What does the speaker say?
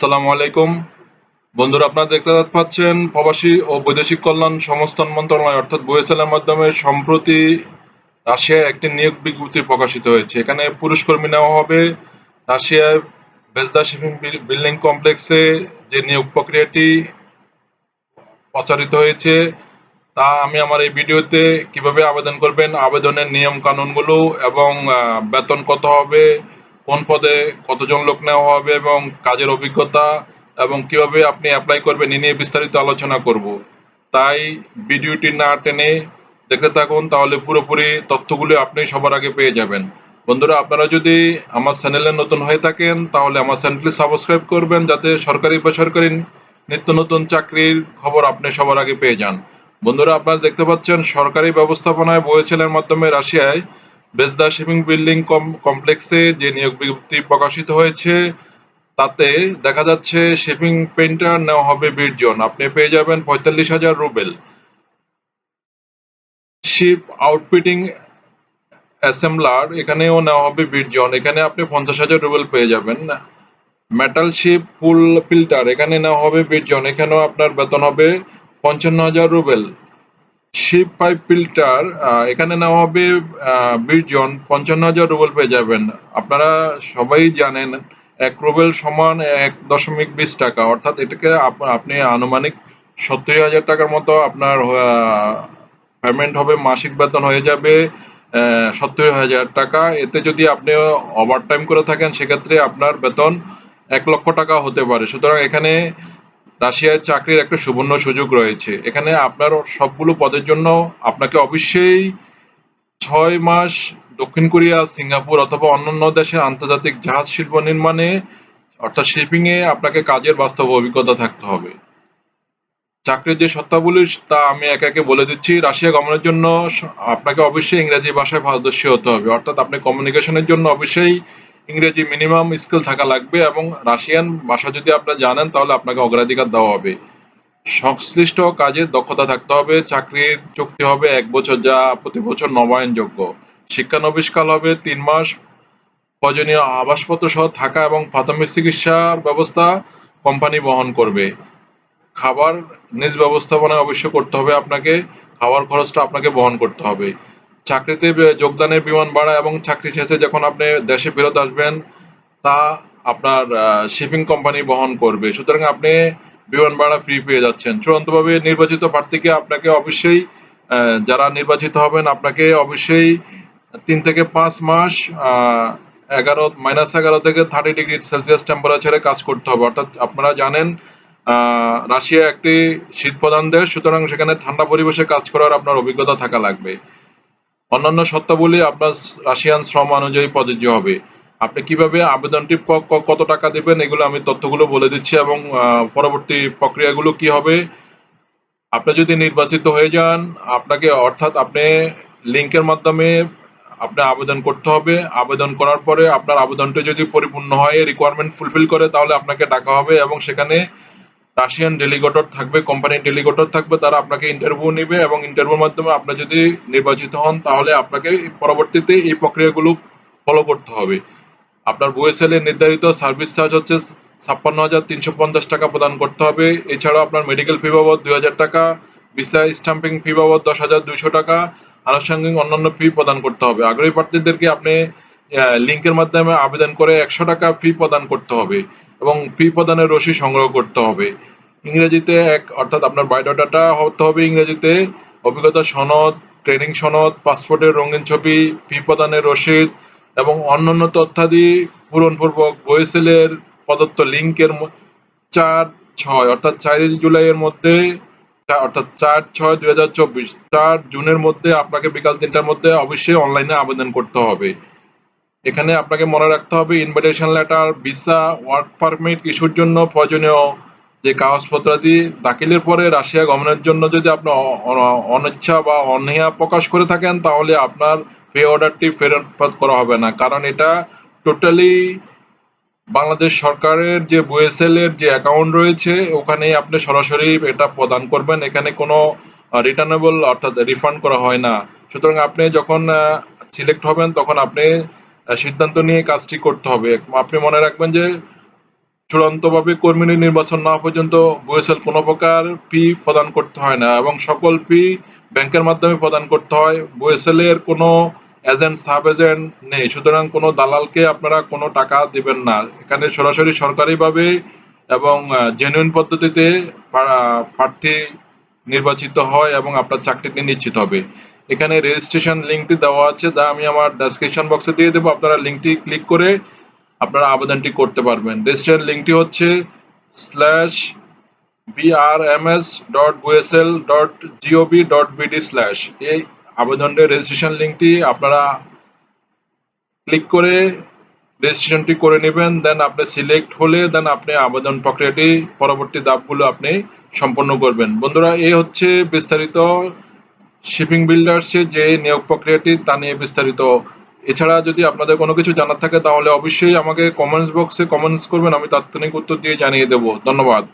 আসসালামু আলাইকুম। বন্ধুরা, আপনারা দেখতে পাচ্ছেন প্রবাসী ও বৈদেশিক কল্যাণ সংস্থান মন্ত্রণালয়, অর্থাৎ বুয়েসেলের মাধ্যমে সম্প্রতি রাশিয়ায় একটি নিয়োগ বিজ্ঞপ্তি প্রকাশিত হয়েছে। এখানে পুরুষ কর্মী নেওয়া হবে। রাশিয়ায় বেজদা শিপিং বিল্ডিং কমপ্লেক্সে যে নিয়োগ প্রক্রিয়াটি প্রচারিত হয়েছে, তা আমি আমার এই ভিডিওতে কীভাবে আবেদন করবেন, আবেদনের নিয়ম কানুনগুলো এবং বেতন কত হবে কোন পদে কতজন লোক নেওয়া হবে এবং কাজের অভিজ্ঞতা এবং কীভাবে আপনি অ্যাপ্লাই করবেন, এ নিয়ে বিস্তারিত আলোচনা করব। তাই ভিডিওটি না টেনে দেখতে থাকুন, তাহলে পুরোপুরি তথ্যগুলো আপনি সবার আগে পেয়ে যাবেন। বন্ধুরা, আপনারা যদি আমার চ্যানেলে নতুন হয়ে থাকেন, তাহলে আমার চ্যানেলটি সাবস্ক্রাইব করবেন, যাতে সরকারি বেসরকারি নিত্য নতুন চাকরির খবর আপনি সবার আগে পেয়ে যান। বন্ধুরা, আপনারা দেখতে পাচ্ছেন, সরকারি ব্যবস্থাপনায় বয়েছেলের মাধ্যমে রাশিয়ায় বেজদা শিপিং বিল্ডিং কমপ্লেক্সে যে নিয়োগ বিজ্ঞপ্তি প্রকাশিত হয়েছে, তাতে দেখা যাচ্ছে শিপিং পেন্টার নেওয়া হবে বিশ জন। আপনি পেয়ে যাবেন পঁয়তাল্লিশ হাজার রুবেল। শিপ আউটফিটিং অ্যাসেম্বলার এখানেও নেওয়া হবে বিশ জন। এখানে আপনি পঞ্চাশ হাজার রুবেল পেয়ে যাবেন। মেটাল শিপ পুল ফিল্টার এখানে নেওয়া হবে বিশ জন। এখানেও আপনার বেতন হবে পঞ্চান্ন হাজার রুবেল। শিপ পাইপ ফিল্টার এখানে নেওয়া হবে বিশ জন, পঞ্চান্ন হাজার রুবেল পেয়ে যাবেন। আপনারা সবাই জানেন, এক রুবেল সমান এক দশমিক বিশ টাকা। অর্থাৎ এটাকে আপনি আনুমানিক সত্তর হাজার টাকার মতো আপনার পেমেন্ট হবে, মাসিক বেতন হয়ে যাবে সত্তর হাজার টাকা। এতে যদি আপনি ওভার টাইম করে থাকেন, সেক্ষেত্রে আপনার বেতন এক লক্ষ টাকা হতে পারে। সুতরাং এখানে রাশিয়ায় চাকরির একটা সুবর্ণ সুযোগ রয়েছে। এখানে আপনার সবগুলো পদের জন্য আপনাকে অবশ্যই ছয় মাস দক্ষিণ কোরিয়া, সিঙ্গাপুর অথবা অন্যান্য দেশের আন্তর্জাতিক জাহাজ শিল্প নির্মাণে, অর্থাৎ শিপিং এ আপনাকে কাজের বাস্তব অভিজ্ঞতা থাকতে হবে। চাকরির যে সত্তাবলী, তা আমি একে একে বলে দিচ্ছি। রাশিয়া গমনের জন্য আপনাকে অবশ্যই ইংরেজি ভাষায় পারদর্শী হতে হবে। অর্থাৎ আপনি কমিউনিকেশনের জন্য অবশ্যই ইংরেজি মিনিমাম স্কিল থাকা লাগবে এবং রাশিয়ান ভাষা যদি আপনি জানেন, তাহলে আপনাকে অগ্রাধিকার দেওয়া হবে। সংশ্লিষ্ট কাজে দক্ষতা থাকতে হবে, চাকরির চুক্তি হবে এক বছর যা প্রতি বছর নবায়নযোগ্য। শিক্ষানবিষ্কাল হবে তিন মাস। প্রয়োজনীয় আবাসপত্র সহ থাকা এবং প্রাথমিক চিকিৎসার ব্যবস্থা কোম্পানি বহন করবে। খাবার নিজ ব্যবস্থাপনা অবশ্য করতে হবে আপনাকে। খাওয়ার খরচটা আপনাকে বহন করতে হবে। চাকরিতে যোগদানের বিমান ভাড়া এবং চাকরি শেষে যখন আপনি দেশে ফেরত আসবেন, তা আপনার শিপিং কোম্পানি বহন করবে। সুতরাং আপনি বিমান ভাড়া ফ্রি পেয়ে যাচ্ছেন। চূড়ান্তভাবে নির্বাচিত প্রার্থীকে আপনাকে অবশ্যই যারা নির্বাচিত হবেন, আপনাকে অবশ্যই তিন থেকে পাঁচ মাস এগারো মাইনাস এগারো থেকে থার্টি ডিগ্রি সেলসিয়াস টেম্পারেচারে কাজ করতে হবে। অর্থাৎ আপনারা জানেন রাশিয়া একটি শীত প্রধান দেশ, সুতরাং সেখানে ঠান্ডা পরিবেশে কাজ করার আপনার অভিজ্ঞতা থাকা লাগবে। অন্যান্য শর্তাবলী আপনার রাশিয়ান শ্রম অনুযায়ী প্রযোজ্য হবে। আপনি কীভাবে আবেদনটি কত টাকা দেবেন, এগুলো আমি তথ্যগুলো বলে দিচ্ছি এবং পরবর্তী প্রক্রিয়াগুলো কি হবে? আপনি যদি নির্বাচিত হয়ে যান, আপনাকে অর্থাৎ আপনি লিঙ্কের মাধ্যমে আপনি আবেদন করতে হবে। আবেদন করার পরে আপনার আবেদনটি যদি পরিপূর্ণ হয় রিকোয়ারমেন্ট ফুলফিল করে, তাহলে আপনাকে ডাকা হবে এবং সেখানে রাশিয়ান ডেলিগেটর থাকবে কোম্পানির ডেলিগেটর থাকবে, তারা আপনাকে ইন্টারভিউ নেবে এবং ইন্টারভিউর মাধ্যমে আপনি যদি নির্বাচিত হন, তাহলে আপনাকে পরবর্তীতে এই প্রক্রিয়াগুলো ফলো করতে হবে। আপনার বুয়েসেল এর নির্ধারিত সার্ভিস চার্জ হচ্ছে ছাপ্পান্ন হাজার তিনশো পঞ্চাশ টাকা প্রদান করতে হবে। এছাড়াও আপনার মেডিকেল ফি বাবদ দুই হাজার টাকা ভিসা স্টাম্পিং ফি বাবদ দশ হাজার দুইশো টাকা, আনুষঙ্গিক অন্যান্য ফি প্রদান করতে হবে। আগ্রহী প্রার্থীদেরকে আপনি লিঙ্কের মাধ্যমে আবেদন করে একশো টাকা ফি প্রদান করতে হবে এবং ফি প্রদানের রসিদ সংগ্রহ করতে হবে। ইংরেজিতে এক, অর্থাৎ আপনার বায়োডাটাটা হতে হবে ইংরেজিতে। অভিজ্ঞতা সনদ ট্রেনিং সনদ পাসপোর্টের রঙিন ছবি ফি প্রদানের রসিদ এবং অন্যান্য তথ্যাদি পূরণপূর্বক বয়েসেলের প্রদত্ত লিঙ্কের চার ছয়, অর্থাৎ চারই জুলাইয়ের মধ্যে অর্থাৎ চার ছয় দুই হাজার চব্বিশ, চার জুনের মধ্যে আপনাকে বিকাল তিনটার মধ্যে অবশ্যই অনলাইনে আবেদন করতে হবে। এখানে আপনাকে মনে রাখতে হবে invitation letter visa work permit ইস্যুর জন্য প্রয়োজনীয় যে কাগজপত্রাদি দাখিলের পরে রাশিয়া গমনের জন্য যদি আপনি অনিচ্ছা বা অনীহা প্রকাশ করে থাকেন, তাহলে আপনার পে অর্ডারটি ফেরত করা হবে না। কারণ এটা টোটালি বাংলাদেশ সরকারের যে বুয়েসেল এর যে অ্যাকাউন্ট রয়েছে ওখানে আপনি সরাসরি এটা প্রদান করবেন। এখানে কোনো রিটার্নেবল অর্থাৎ রিফান্ড করা হয় না। সুতরাং আপনি যখন সিলেক্ট হবেন, তখন আপনি সিদ্ধান্ত নিয়ে কাজটি করতে হবে। আপনি মনে রাখবেন যে চূড়ান্তভাবে কর্মী নির্বাচন না পর্যন্ত বুয়েসেল কোনো প্রকার ফি প্রদান করতে হয় না এবং সকল ফি ব্যাংকের মাধ্যমে প্রদান করতে হয়। বুয়েসেলের কোনো এজেন্ট সাব এজেন্ট নেই। সুতরাং কোনো দালালকে আপনারা কোনো টাকা দিবেন না। এখানে সরাসরি সরকারিভাবে এবং জেনুইন পদ্ধতিতে প্রার্থী নির্বাচিত হয় এবং আপনার চাকরিটি নিশ্চিত হবে। এখানে রেজিস্ট্রেশন লিঙ্কটি দেওয়া আছে। যা আমি আমার ডেসক্রিপশন বক্সে দিয়ে দেবো। আপনারা লিঙ্কটি ক্লিক করে আপনারা আবেদনটি করতে পারবেন। রেজিস্ট্রেশন লিঙ্কটি হচ্ছে slash BRMS dot BOESL dot GOB dot BD slash. এই আবেদনের রেজিস্ট্রেশন লিঙ্কটি আপনারা ক্লিক করে রেজিস্ট্রেশনটি করে নেবেন দেন আপনি সিলেক্ট হলে দেন আপনি আবেদন প্রক্রিয়াটি পরবর্তী ধাপগুলো আপনি সম্পন্ন করবেন। বন্ধুরা এই হচ্ছে বিস্তারিত শিপিং বিল্ডার্সের যে নিয়োগ প্রক্রিয়াটি, তা নিয়ে বিস্তারিত এছাড়া যদি আপনাদের কোনো কিছু জানার থাকে, তাহলে অবশ্যই আমাকে কমেন্টস বক্সে কমেন্টস করবেন, আমি তাৎক্ষণিক উত্তর দিয়ে জানিয়ে দেবো। ধন্যবাদ।